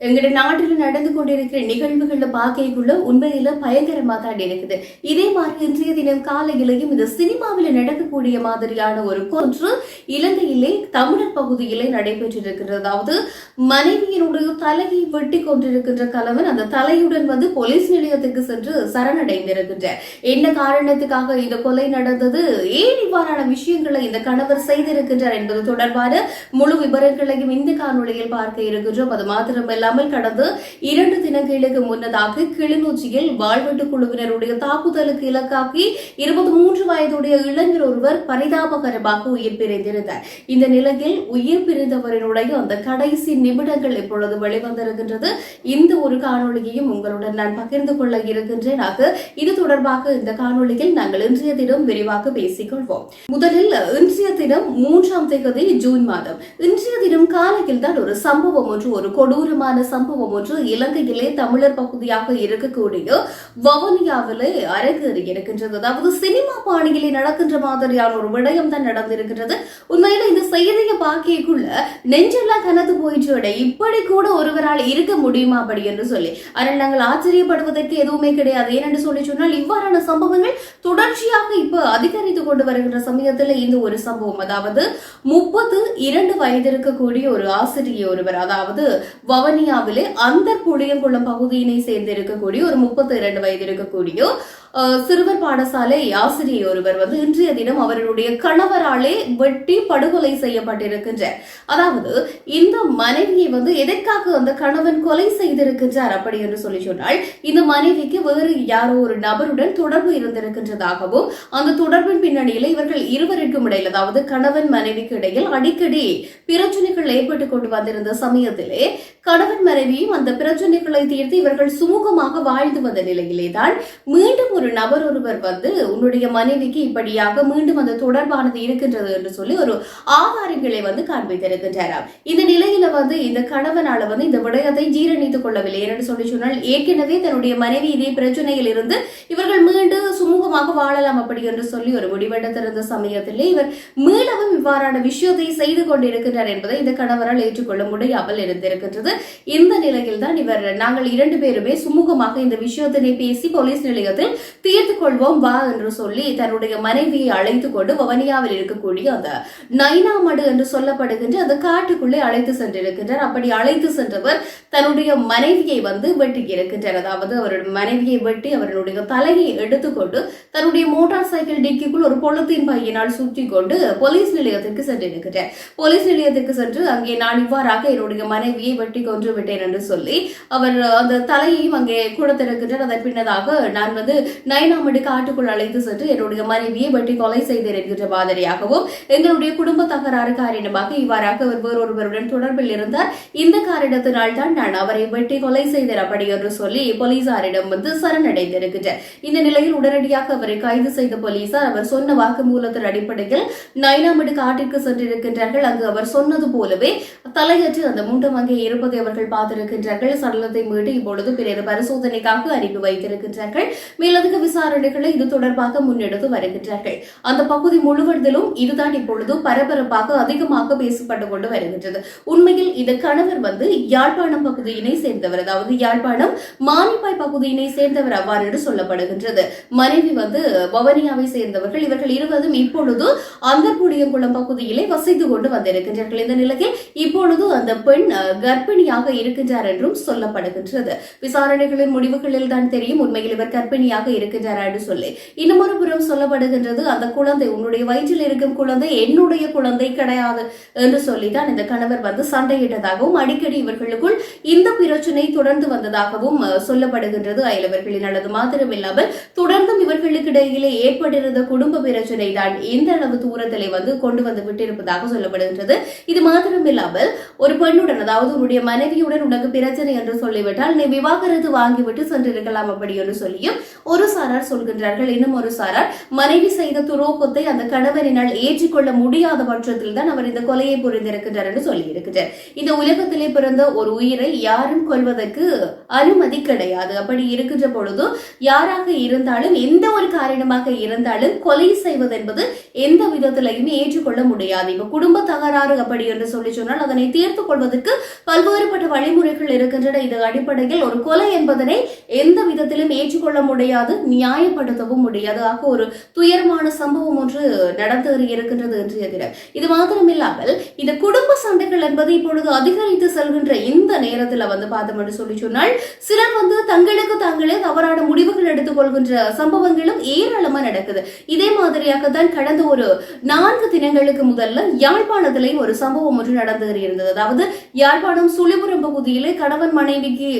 எங்களுடைய நாட்டில் நடந்து கொண்டிருக்கிற நிகழ்வுகளை பார்க்கக்குள்ள உண்மையில பயங்கரமா தான் இருக்குது. இதே மாதிரி இன்றைய தினம் காலையிலையும் இந்த சினிமாவில் நடக்கக்கூடிய மாதிரியான ஒரு கொன்று இலங்கையிலே தமிழர் பகுதியிலே நடைபெற்றிருக்கிறது அதாவது மனைவியினுடைய தலையை வெட்டி கொண்டிருக்கின்ற கலவன் அந்த தலையுடன் வந்து போலீஸ் நிலையத்துக்கு சென்று சரணடைந்திருக்கின்றார் என்ன காரணத்துக்காக இந்த கொலை நடந்தது? ஏன் இவ்வாறான விஷயங்களை இந்த கணவர் செய்திருக்கின்றார் என்பது தொடர்பான முழு விவரங்களையும் இந்த காணொலியில் பார்க்க இருக்கின்றோம். அது மாத்திரமல்ல இல்லாமல் கடந்த இரண்டு தினங்களுக்கு முன்னதாக கிளிநொச்சியில் வாழ்வெட்டு குழுவினருடைய தாக்குதலுக்கு இலக்காக்கி இருபத்தி மூன்று வயதுடைய இளைஞர் ஒருவர் பரிதாபகரமாக உயிர் பிரிந்திருந்தார். இந்த நிலையில் உயிர் பிரிந்தவரினுடைய அந்த கடைசி நிமிடங்கள் இப்பொழுது வெளிவந்திருக்கின்றது. இந்த ஒரு காணொலியையும் உங்களுடன் நான் பகிர்ந்து கொள்ள இருக்கின்றேன். ஆக இது தொடர்பாக இந்த காணொலியில் நாங்கள் இன்றைய தினம் விரிவாக பேசிக் கொள்வோம் முதலில் இன்றைய தினம் மூன்றாம் தேதி ஜூன் மாதம். இன்றைய தினம் காலையில் தான் ஒரு சம்பவம் ஒன்று ஒரு கொடூரமான சம்பவம் ஒன்று இலங்கையிலே தமிழர் பகுதியாக இருக்கக்கூடிய வவுனியாவிலே அரங்கேறி இருக்கின்றது. அதாவது சினிமா பாணியிலே நடக்கின்ற மாதிரியான ஒரு விடயம் தான் நடந்திருக்கின்றது. உண்மையில இந்த செய்தியை பார்க்கக்குள்ள நெஞ்செல்லாம் கனத்து போயிட்டு இப்படி கூட ஒருவரால் இருக்க முடியுமா அப்படி என்று சொல்லி. ஆனால் நாங்கள் ஆச்சரியப்படுவதற்கு எதுவுமே கிடையாது. ஏனென்று சொல்லி சொன்னால் இவ்வாறான சம்பவங்கள் தொடர்ச்சியாக இப்ப அதிகரித்து கொண்டு வருகின்ற சமயத்தில் இந்த ஒரு சம்பவம். அதாவது முப்பது இரண்டு வயது இருக்கக்கூடிய ஒரு ஆசிரியர் ஒருவர் அதாவது வவனியாவிலே அந்த புளியங்குளம் பகுதியினை சேர்ந்து இருக்கக்கூடிய ஒரு முப்பத்தி இரண்டு வயது இருக்கக்கூடிய சிறுவர் பாடசாலை ஆசிரியர் ஒருவர் வந்து இன்றைய தினம் அவருடைய கணவராலே வெட்டி படுகொலை செய்யப்பட்டிருக்கின்றார் அதாவது இந்த மனைவியை வந்து எதற்காக அந்த கணவன் கொலை செய்திருக்கின்றார் அப்படி என்று சொல்லி சொன்னால் இந்த மனைவிக்கு வேறு யாரோ ஒரு நபருடன் தொடர்பு இருந்திருக்கின்றதாகவும் அந்த தொடர்பின் பின்னணியில இவர்கள் இருவருக்கும் இடையில் அதாவது கணவன் மனைவிக்கு இடையில் அடிக்கடி பிரச்சனைகள் ஏற்பட்டு கொண்டு வந்திருந்த சமயத்திலே கணவன் மனைவியும் அந்த பிரச்சனைகளை தீர்த்து இவர்கள் சுமூகமாக வாழ்ந்து வந்த நிலையிலே தான் மீண்டும் ஒரு நபர் ஒருவர் வந்து உன்னுடைய மனைவிக்கு இப்படியாக மீண்டும் அந்த தொடர்பானது இருக்கின்றது என்று சொல்லி ஒரு ஆதாரங்களை வந்து காண்பித்திருக்கின்றாராம். இந்த நிலையில வந்து இந்த கணவனால வந்து இந்த விடயத்தை ஜீரணித்துக் கொள்ளவில்லை என்று சொல்லி சொன்னால் ஏற்கனவே தன்னுடைய மனைவி இதே பிரச்சனையில் இருந்து இவர்கள் மீண்டும் சுமூகமாக வாழலாம் அப்படி என்று சொல்லி ஒரு முடிவெடுத்திருந்த சமயத்திலே இவர் மீளவும் இவ்வாறான விஷயத்தை செய்து கொண்டிருக்கின்றார் என்பதை இந்த கணவரால் ஏற்றுக்கொள்ள முடியாமல் இருந்திருக்கின்றது. இந்த நிலையில் தான் இவர் நாங்கள் இரண்டு பேருமே சுமூகமாக இந்த விஷயத்தினை பேசி போலீஸ் நிலையத்தில் தீர்த்து கொள்வோம் வா என்று சொல்லி தன்னுடைய மனைவியை அழைத்து கொண்டு வவனியாவில் இருக்கக்கூடிய அந்த நைனாமடு என்று சொல்லப்படுகின்ற அந்த காட்டுக்குள்ளே அழைத்து சென்றிருக்கின்றார். அப்படி அழைத்து சென்றவர் தன்னுடைய மனைவியை வந்து வெட்டி இருக்கின்றார். அதாவது அவருடைய மனைவியை வெட்டி அவருடைய தலையை எடுத்துக்கொண்டு தன்னுடைய மோட்டார் சைக்கிள் டிக்கிக்குள் ஒரு பொழுத்தின் பையினால் சுற்றி கொண்டு போலீஸ் நிலையத்திற்கு சென்றிருக்கிறார் போலீஸ் நிலையத்திற்கு சென்று அங்கே நான் இவ்வாறாக என்னுடைய மனைவியை வெட்டி கொன்று விட்டேன் என்று சொல்லி அவர் அந்த தலையையும் அங்கே கொடுத்திருக்கின்றார். அதன் பின்னதாக நான் வந்து நயனாமடி காட்டுக்குள் அழைத்து சென்று என்னுடைய மனைவியை வெட்டி கொலை செய்தேன் என்கின்ற மாதிரியாகவும் எங்களுடைய குடும்ப தகராறு காரணமாக இவ்வாறாக அவர் வேறொருவருடன் தொடர்பில் இருந்தார். இந்த காரணத்தினால் தான் நான் அவரை வெட்டி கொலை செய்தேன் அப்படி என்று சொல்லி போலீசாரிடம் வந்து சரணடைந்திருக்கின்றார் இந்த நிலையில் உடனடியாக அவரை கைது செய்த போலீசார் அவர் சொன்ன வாக்குமூலத்தின் அடிப்படையில் நைனாமடு காட்டிற்கு சென்றிருக்கின்றார்கள். அங்கு அவர் சொன்னது போலவே தலையற்று அந்த மூன்றம் அங்கே இருப்பதை அவர்கள் பார்த்திருக்கின்றார்கள். சடலத்தை மீட்டு இப்பொழுது பிறகு பரிசோதனைக்காக அனுப்பி வைத்திருக்கின்றார்கள். மேலும் மேலதிக விசாரணைகளை இது தொடர்பாக முன்னெடுத்து வருகின்றார்கள். அந்த பகுதி முழுவதிலும் இதுதான் இப்பொழுது பரபரப்பாக அதிகமாக பேசப்பட்டு கொண்டு வருகின்றது. உண்மையில் இந்த கணவர் வந்து யாழ்ப்பாணம் பகுதியினை சேர்ந்தவர். அதாவது யாழ்ப்பாணம் மானிப்பாய் பகுதியினை சேர்ந்தவர் அவ்வாறு என்று சொல்லப்படுகின்றது. மனைவி வந்து வவனியாவை சேர்ந்தவர்கள். இவர்கள் இருவரும் இப்பொழுது அந்த புடியங்குளம் பகுதியிலே வசித்து கொண்டு வந்திருக்கின்றார்கள். இந்த நிலையில் இப்பொழுது அந்த பெண் கர்ப்பிணியாக இருக்கின்றார் என்றும் சொல்லப்படுகின்றது. விசாரணைகளின் முடிவுகளில் தான் தெரியும். உண்மையில் இவர் கர்ப்பிணியாக இருக்கின்றார் என்று சொல்லி. இன்னும் புறம் சொல்லப்படுகின்றது அந்த குழந்தை உன்னுடைய வயிற்றில் இருக்கும் குழந்தை என்னுடைய குழந்தை கிடையாது என்று சொல்லிதான் இந்த கணவர் வந்து சண்டையிட்டதாகவும் அடிக்கடி இவர்களுக்குள் இந்த பிரச்சனை தொடர்ந்து வந்ததாகவும் சொல்லப்படுகின்றது. அயலவர்களின் அல்லது மாத்திரமில்லாமல் தொடர்ந்தும் இவர்களுக்கு இடையிலே ஏற்பட்டிருந்த குடும்ப பிரச்சனை தான் இந்த அளவு தூரத்திலே வந்து கொண்டு வந்து விட்டிருப்பதாக சொல்லப்படுகின்றது. இது மாத்திரமில்லாமல் ஒரு பெண்ணுடன் அதாவது உன்னுடைய மனைவியுடன் உனக்கு பிரச்சனை என்று சொல்லிவிட்டால் நீ விவாகரத்து வாங்கிவிட்டு சென்றிருக்கலாம் அப்படி என்று சொல்லியும் ஒரு ஒரு சாரார் சொல்கின்றார்கள். இன்னும் ஒரு சாரார் மனைவி செய்த துரோகத்தை அந்த கணவரினால் ஏற்றுக்கொள்ள முடியாத பட்சத்தில் தான் அவர் இந்த கொலையை புரிந்திருக்கின்றார் என்று சொல்லியிருக்கிறார் இந்த உலகத்திலே பிறந்த ஒரு உயிரை யாரும் கொள்வதற்கு அனுமதி கிடையாது. அப்படி இருக்கின்ற பொழுது யாராக இருந்தாலும் எந்த ஒரு காரணமாக இருந்தாலும் கொலை செய்வது என்பது எந்த விதத்திலையுமே ஏற்றுக்கொள்ள முடியாது. இப்ப குடும்ப தகராறு அப்படி என்று சொல்லி சொன்னால் அதனை தீர்த்து கொள்வதற்கு பல்வேறுபட்ட வழிமுறைகள் இருக்கின்றன. இது அடிப்படையில் ஒரு கொலை என்பதனை எந்த விதத்திலும் ஏற்றுக்கொள்ள முடியாது. நியாயப்படுத்தவும் முடியாது. ஆக ஒரு துயரமான சம்பவம் ஒன்று நடந்து இருக்கின்றது என்று தினம். இது மாத்திரமில்லாமல் இந்த குடும்ப சண்டைகள் என்பது இப்பொழுது அதிகரித்து செல்கின்ற இந்த நேரத்தில் வந்து பார்த்தோம் என்று சொல்லி சொன்னால் சிலர் வந்து தங்களுக்கு தாங்களே தவறான முடிவுகள் எடுத்துக்கொள்கின்ற சம்பவங்களும் ஏராளமா நடக்குது. இதே மாதிரியாக தான் கடந்த ஒரு நான்கு தினங்களுக்கு முதல்ல யாழ்ப்பாணத்திலேயும் ஒரு சம்பவம் ஒன்று நடந்து இருந்தது. அதாவது யாழ்ப்பாணம் சுழிபுரம் பகுதியிலே கணவன் மனைவிக்கு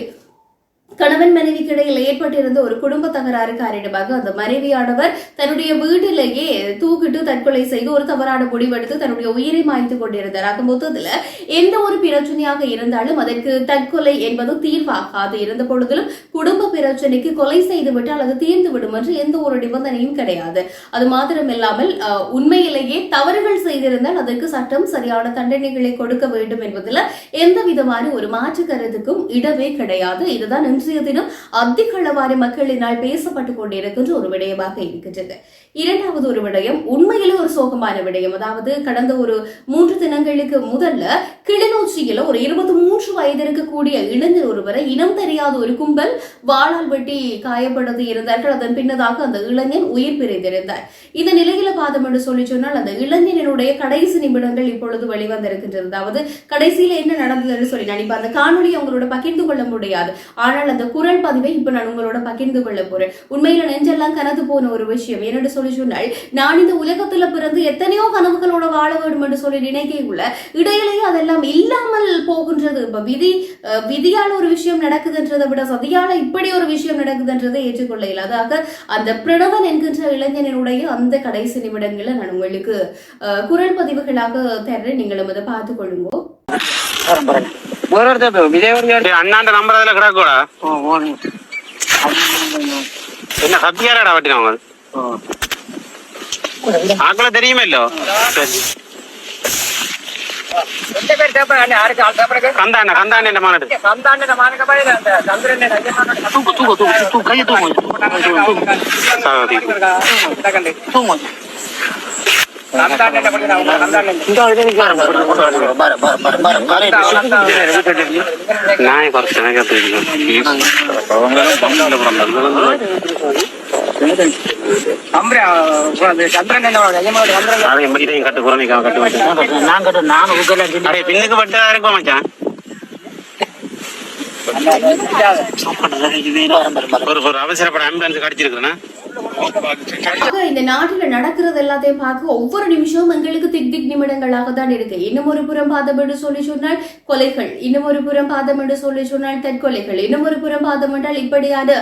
கணவன் மனைவிக்கு இடையில் ஏற்பட்டிருந்த ஒரு குடும்ப தகராறு காரணமாக அந்த மனைவியானவர் தன்னுடைய வீட்டிலேயே தூக்கிட்டு தற்கொலை செய்து ஒரு தவறான முடிவெடுத்து தன்னுடைய உயிரை மாய்த்து கொண்டிருந்தார். ஆக மொத்தத்தில் எந்த ஒரு பிரச்சனையாக இருந்தாலும் அதற்கு தற்கொலை என்பது தீர்வாகாது. இருந்த பொழுதிலும் குடும்ப பிரச்சனைக்கு கொலை செய்து விட்டால் அது தீர்ந்து விடும் என்று எந்த ஒரு நிபந்தனையும் கிடையாது. அது மாத்திரமில்லாமல் உண்மையிலேயே தவறுகள் செய்திருந்தால் அதற்கு சட்டம் சரியான தண்டனைகளை கொடுக்க வேண்டும் என்பதில் எந்த விதமான ஒரு மாற்று கருத்துக்கும் இடமே கிடையாது. இதுதான் இன்றைய தினம் அதிக அளவான மக்களினால் பேசப்பட்டுக் கொண்டிருக்கின்ற ஒரு விடயமாக இருக்கின்றது. இரண்டாவது ஒரு விடயம் உண்மையிலே ஒரு சோகமான விடயம். அதாவது கடந்த ஒரு மூன்று தினங்களுக்கு முதல்ல கிளிநொச்சியில ஒரு இருபத்தி மூன்று வயது இருக்கக்கூடிய இளைஞர் ஒருவரை இனம் தெரியாத ஒரு கும்பல் வாழால் வெட்டி காயப்படுத்தி இருந்தார்கள். அதன் பின்னதாக அந்த இளைஞன் உயிர் பிரிந்திருந்தார். இந்த நிலையில பாதம் என்று சொல்லி சொன்னால் அந்த இளைஞனுடைய கடைசி நிமிடங்கள் இப்பொழுது வெளிவந்திருக்கின்றது. அதாவது கடைசியில என்ன நடந்தது என்று சொல்லி நான் இப்ப அந்த காணொலியை உங்களோட பகிர்ந்து கொள்ள முடியாது. ஆனால் அந்த குரல் பதிவை இப்ப நான் உங்களோட பகிர்ந்து கொள்ள போறேன். உண்மையில நெஞ்செல்லாம் கனது போன ஒரு விஷயம். என்னென்னு சொல்லி சொன்னால் நான் இந்த உலகத்துல பிறந்து எத்தனையோ கனவுகளோட வாழ வேண்டும் என்று சொல்லி நினைக்கைக்குள்ள இடையிலேயே அதெல்லாம் இல்லாமல் போகின்றது. இப்ப விதி அஹ், விதியால ஒரு விஷயம் நடக்குதுன்றதை விட சதியால இப்படி ஒரு விஷயம் நடக்குதுன்றதை ஏற்றுக்கொள்ள இயலாதாக அந்த பிரணவன் என்கின்ற இளைஞனுடைய அந்த கடைசி நிமிடங்களை நான் உங்களுக்கு குரல் பதிவுகளாக தர்றேன். நீங்களும் அதை பார்த்துக் கொள்ளுங்க. அண்ணாண்ட நம்பர் அதுல கிடக்கூடா ஓ ஓனி என்ன சத்தியாரடா வட்டினவங்க ആക്കളെ തെരയുമല്ലോ കന്താന കന്താന എന്റെ മാനത് തൂക്കു തൂക്കു തൂക്കു തൂക്കു കൈ തൂങ്ങോ തൂങ്ങോ ഞാൻ കുറച്ച് பின்னுக்கு பட்டு இருக்கும் மச்சான். ஒரு ஒரு அவசரப்பட ஆம்புலன்ஸ் கடிச்சிருக்கிறேன்னா ஆக இந்த நாட்டில் நடக்கிறது எல்லாத்தையும் பார்க்க ஒவ்வொரு நிமிஷமும் எங்களுக்கு திக் திக் நிமிடங்களாக தான் இருக்கு. இன்னும் ஒரு புறம் பாதம் என்று சொல்லி சொன்னால் கொலைகள். இன்னும் ஒரு புறம் பாதம் என்று சொல்லி சொன்னால் தற்கொலைகள். இன்னும் ஒரு புறம் பாதம் என்றால் இப்படியான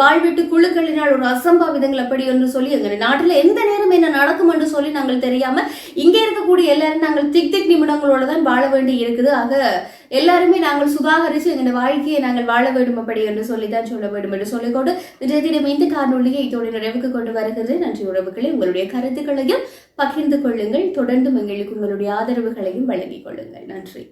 வாழ்விட்டு குழுக்களினால் ஒரு அசம்பாவிதங்கள் அப்படி என்று சொல்லி எங்க நாட்டில் எந்த நேரம் என்ன நடக்கும் என்று சொல்லி நாங்கள் தெரியாம இங்கே இருக்கக்கூடிய எல்லாரும் நாங்கள் திக் திக் நிமிடங்களோட தான் வாழ வேண்டி இருக்குது. ஆக எல்லாருமே நாங்கள் சுதாகரித்து எங்கள் வாழ்க்கையை நாங்கள் வாழ வேண்டும் அப்படி என்று சொல்லிதான் சொல்ல வேண்டும் என்று சொல்லிக்கொண்டு இன்றைய தினம் இந்த காணொலியை இதோடு நிறைவுக்கு கொண்டு வருகிறது. நன்றி உறவுகளை. உங்களுடைய கருத்துக்களையும் பகிர்ந்து கொள்ளுங்கள். தொடர்ந்து எங்களுக்கு உங்களுடைய ஆதரவுகளையும் வழங்கிக் கொள்ளுங்கள். நன்றி.